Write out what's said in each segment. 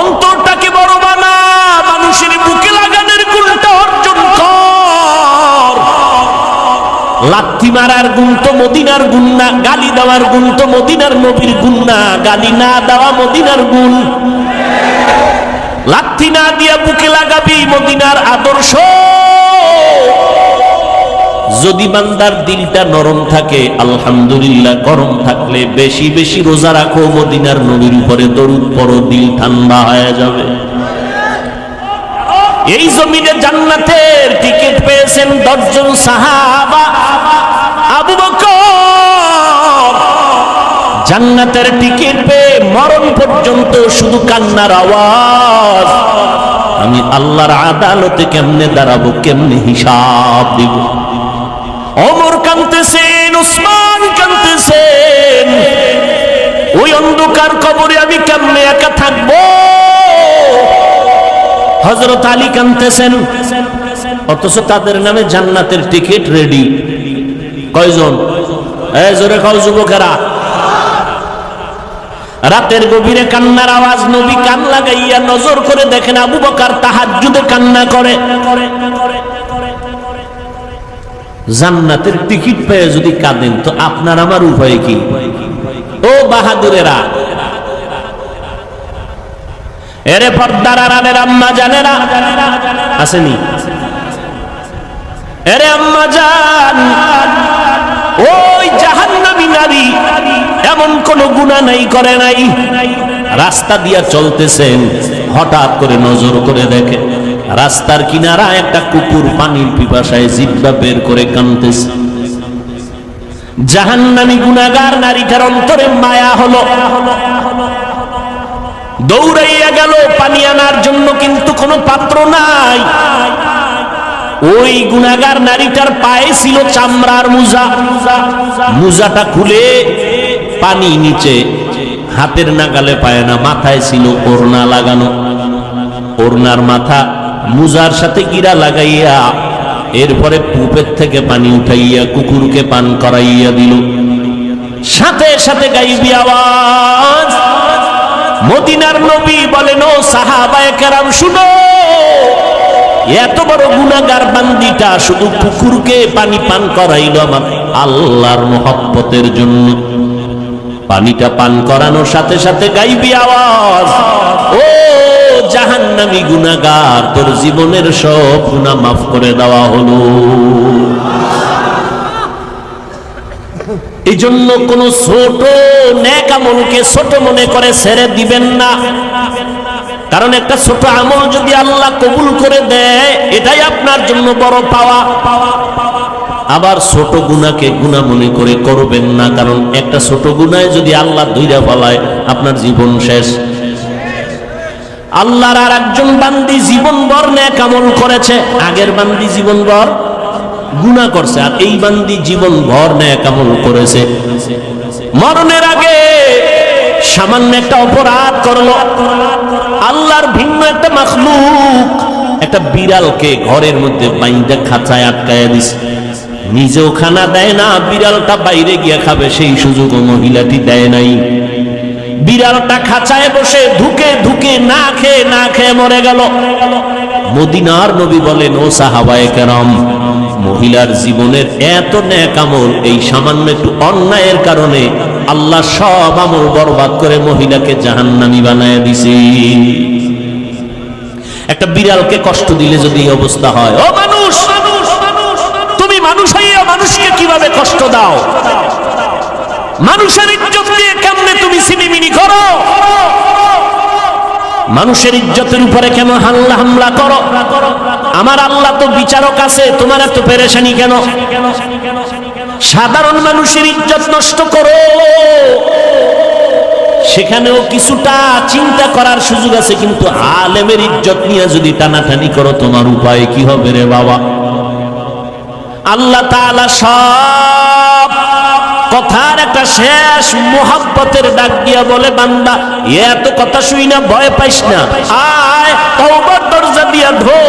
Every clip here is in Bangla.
অন্তরটাকে বড় বানা, মানুষের বুকে লাগানোর গুণটা অর্জন কর। লাথি মারার গুণ তো মদিনার গুণ না, গালি দেওয়ার গুণ তো মদিনার নবীর গুণ না, গালি না দেওয়া মদিনার গুণ। লাথি না দিয়া বুকে লাগাবি মদিনার আদর্শ। যদি বান্দার দিলটা নরম থাকে, আলহামদুলিল্লাহ, গরম থাকলে বেশি বেশি রোজা রাখো, মদিনার নবীর উপরে দরুদ পড়ো, দিল ঠান্ডা হয়ে যাবে। এই জমিনে জান্নাতের টিকিট পেয়েছেন দশজন সাহাবা। আবু বকর, জান্নাতের টিকিট পেয়ে মরণ পর্যন্ত শুধু কান্নার আওয়াজ। আমি আল্লাহর আদালতে কেমনে দাঁড়াবো, কেমনে হিসাব দিব? অমর কানতেছেন উসমান কানতেছেন ওই অন্ধকার কবরে আমি কেমনে একা থাকব? হজরত আলী কানতেছেন অথচ তাদের নামে জান্নাতের টিকিট রেডি। কয়জন? জোরে খাও যুবকেরা। রাতের গভীরে কান্নার আওয়াজ, নবী কান লাগাইয়া নজর করে দেখেন আবু বকার তাহাজ্জুদে কান্না করে। জান্নাতের টিকিট পেয়ে যদি কাঁদেন, তো আপনার আমার উপায় কি? ও বাহাদুরেরা, এরে পর্দার আড়ালের আম্মা জানেরা, আসেনি? এরে আম্মা জান, ওই জাহান্নামী নারী এমন কোন গুণা নাই, করে নাই। রাস্তা দিয়া চলতেছেন, হঠাৎ করে নজর করে দেখে। রাস্তার কিনারা একটা কুকুর পানির পিপাসায় জিব্বা বের করে কানতেছে। জাহান্নামী গুণাগার নারীটার অন্তরে মায়া হলো। দৌড়াইয়া গেল, পানি আনার জন্য কিন্তু কোনো পাত্র নাই। ওই গুণাগার নারীটার পায়ে ছিল চামড়ার মুজা। মুজাটা খুলে পানি নিচে হাতের নাগালে পায় না, মাথায় ছিল ওড়না লাগানো। ওড়নার মাথা মুজার সাথে গিরা লাগাইয়া এরপরে পুপের থেকে পানি উঠাইয়া কুকুরকে পান করাইয়া দিল। সাথে সাথে গাইবি আওয়াজ। মদিনার নবী বলেন, ও সাহাবায়ে কেরাম, শুনো। এত বড় গুনাগার বান্দিটা শুধু কুকুরকে পানি পান করাইল আমার আল্লাহর মহব্বতের জন্য। পানিটা পান করানোর সাথে সাথে গাইবি আওয়াজ। ও জাহান্নামী গুনাগার তোর জীবনের সব গুনাহ মাফ করে দেওয়া হলো। এই জন্য কোন ছোট ন্যাক আমলকে ছোট মনে করে ছেড়ে দিবেন না। কারণ একটা ছোট আমল যদি আল্লাহ কবুল করে দেয়, এটাই আপনার জন্য বড় পাওয়া। আবার ছোট গুণাকে গুণা মনে করে করবেন না, কারণ একটা ছোট গুণায় যদি আল্লাহ দুইরা ফলায়, আপনার জীবন শেষ। আল্লাহর আর একজন বান্দি জীবন ভর ন্যাক আমল করেছে, আগের বান্দি জীবন ভর গুণা করছে, আর এই বান্দি জীবন ভর ন্যাক আমল করেছে। মরণের আগে সামান্য একটা অপরাধ করল। আল্লাহর ভিন্ন একটা মাখলুক, একটা বিড়ালকে ঘরের মধ্যে বাইন্দা খাঁচায় আটকায় দিছে। নিজেও খানা দেয় না, বিড়ালটা বাইরে গিয়ে খাবে, সেই সুযোগও মহিলাটি দেয় নাই। বিড়ালটা খাঁচায় বসে ধুকে ধুকে না খেয়ে না খেয়ে মরে গেল। মদিনার নবী বলেন, ও সাহাবায়ে কেরাম, মহিলার জীবনের এত ন্যাক আমল, এই সামান্য একটু অন্যায়ের কারণে আল্লাহ সব আমল বরবাদ করে মহিলাকে জাহান্নামি বানায় দিছে। একটা বিড়ালকে কষ্ট দিলে যদি এই অবস্থা হয়, ও মানুষ, তুমি মানুষ হইয়া মানুষকে কীভাবে কষ্ট দাও? মানুষের ইজ্জত সিনিমিনি করো। মানুষের ইজ্জতের উপরে কেন হাল্লা হামলা করো? আমার আল্লাহ তো বিচারক আছে, তোমার এত পেরেশানি কেন? সাধারণ মানুষের ইজ্জত নষ্ট করো। সেখানেও কিছুটা চিন্তা করার সুযোগ আছে, কিন্তু আলেমের ইজ্জত নিয়ে যদি টানাটানি করো, তোমার উপায় কি হবে রে বাবা? আল্লাহ তাআলা সব কথার একটা শেষ মোহাব্বতের ডাক দিয়া বলে, বান্দা এত কথা শুই না, ভয় পাইস না। আয়, তওবার দরজা দিয়া ধো।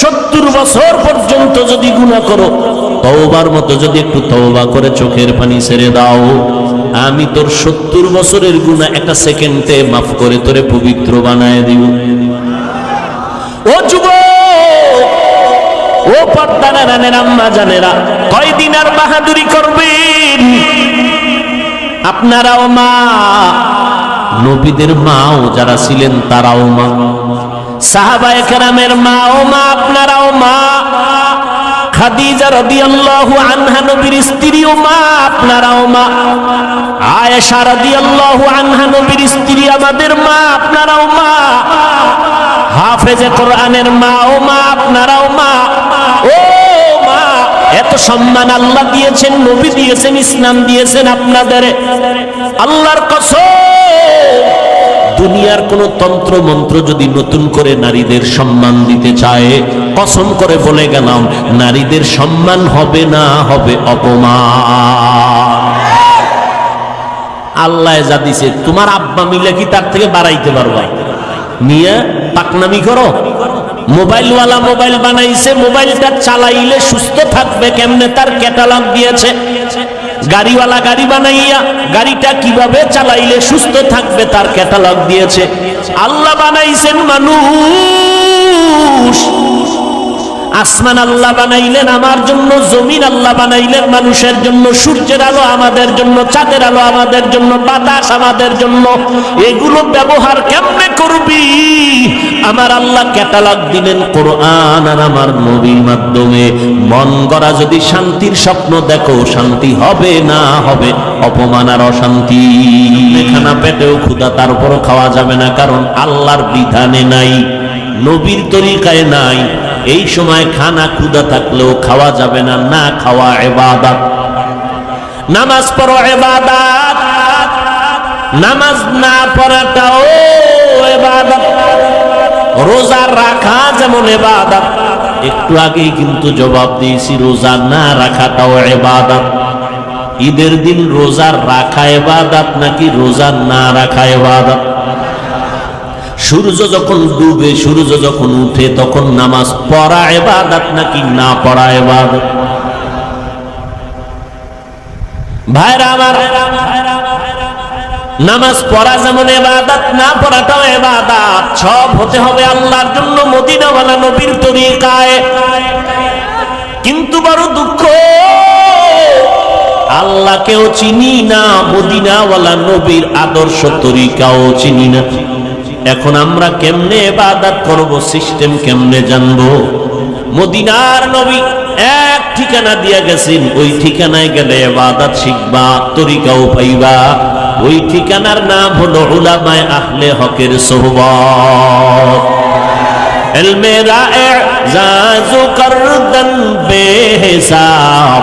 সত্তর বছর পর্যন্ত যদি গুণা করো, তওবার মতো যদি একটু তওবা করে চোখের পানি ছেড়ে দাও। আমি তোর সত্তর বছরের গুণা একটা সেকেন্ডে মাফ করে তোরে পবিত্র বানায় দিব। রানের আম্মা জানেরা, কয়দিন আর বাহাদুরি করবেন? আপনারাও মা, নবীদের মাও যারা ছিলেন তারাও মা সাহাবা একরামের মা ও মা, আপনারাও মা, খাদিজা রাদিয়াল্লাহু আনহা নবীর স্ত্রী ও মা, আপনারাও মা, আয়েশা রাদিয়াল্লাহু আনহা নবীর স্ত্রী আমাদের মা, আপনারাও মা, হাফেজে কোরআনের ও মা, আপনারাও মা সম্মান আল্লাহ দিয়েছেন, নবী দিয়েছেন, ইসলাম দিয়েছেন আপনাদের। আল্লাহর কসম, দুনিয়ার কোন তন্ত্র মন্ত্র যদি নতুন করে নারীদের সম্মান দিতে চায়, কসম করে বলে গেলাম, নারীদের সম্মান হবে না, হবে অপমান। আল্লাহ যা দিছে, তোমার আব্বা মিলে কি তার থেকে বাড়াইতে পারবা নিয়ে পাকনামি করো। মোবাইলওয়ালা মোবাইল বানাইছে, মোবাইলটা চালাইলে সুস্থ থাকবে কেমনে? তার ক্যাটালগ দিয়েছে। গাড়িওয়ালা গাড়ি বানাইয়া, গাড়িটা কীভাবে চালাইলে সুস্থ থাকবে তার ক্যাটালগ দিয়েছে। আল্লাহ বানাইছেন মানুষ। আসমান আল্লাহ বানাইলেন, আমার জন্য জমিন আল্লাহ বানাইলেন, মানুষের জন্য সূর্যের আলো আমাদের জন্য, চাঁদের আলো আমাদের জন্য, বাতাস আমাদের জন্য। এগুলো ব্যবহার কেমনে করবি? আমার আল্লাহ ক্যাটালগ দিলেন কোরআন আর আমার নবীর মাধ্যমে। মন গড়া যদি শান্তির স্বপ্ন দেখো, শান্তি হবে না হবে অপমান আর অশান্তি। খানা পেটেও ক্ষুদা তার উপরও খাওয়া যাবে না, কারণ আল্লাহর বিধানে নাই, নবীর তরিকায় নাই। এই সময় খানা ক্ষুদা থাকলেও খাওয়া যাবে না না খাওয়া এবাদাত। নামাজ পড়ো এবাদাত। নামাজ না পড়াটাও এবাদাত। রোজা রাখা যেমন এবাদাত। একটু আগেই কিন্তু জবাব দিয়েছি, রোজা না রাখাটাও এবাদাত। ঈদের দিন রোজা রাখা এবাদাত নাকি রোজা না রাখা এবাদাত? সূর্য যখন ডুবে, সূর্য যখন উঠে, তখন নামাজ পড়া এবাদাত নাকি না পড়া এবাদত? ভাইরা আমার, নামাজ পড়া যেমন না পড়াটাও সব হতে হবে আল্লাহর জন্য মদিনাওয়ালা নবীর তরিকায়। কিন্তু বড় দুঃখ, আল্লাহকেও চিনি না, মদিনাওয়ালা নবীর আদর্শ তরিকাও চিনি না। এখন আমরা কেমনে এবাদাত করব সিস্টেম কেমনে জানব? মদিনার নবী এক ঠিকানা দিয়া গেছেন, ওই ঠিকানায় গেলে এবাদাত শিখবা, তরিকাও পাইবা। ওই ঠিকানার নাম হলো উলামায় আহলে হকের সোহবত। এলমেরা এ জাজু করদন বেহসাব।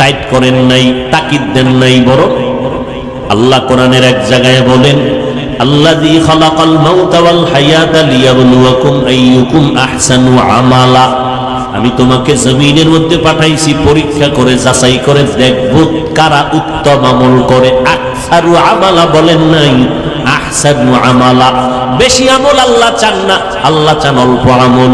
টাইট করেন নাই, তাকিদ দেন নাই বড় আল্লাহ কোরআনের এক জায়গায় বলেন আমি তোমাকে জমিনের মধ্যে পাঠাইছি, পরীক্ষা করে যাচাই করে দেখব কারা উত্তম আমল করে। আকসারু আমালা বলেন নাই, আহসানু আমালা। বেশি আমল আল্লাহ চান না, আল্লাহ চান অল্প আমল।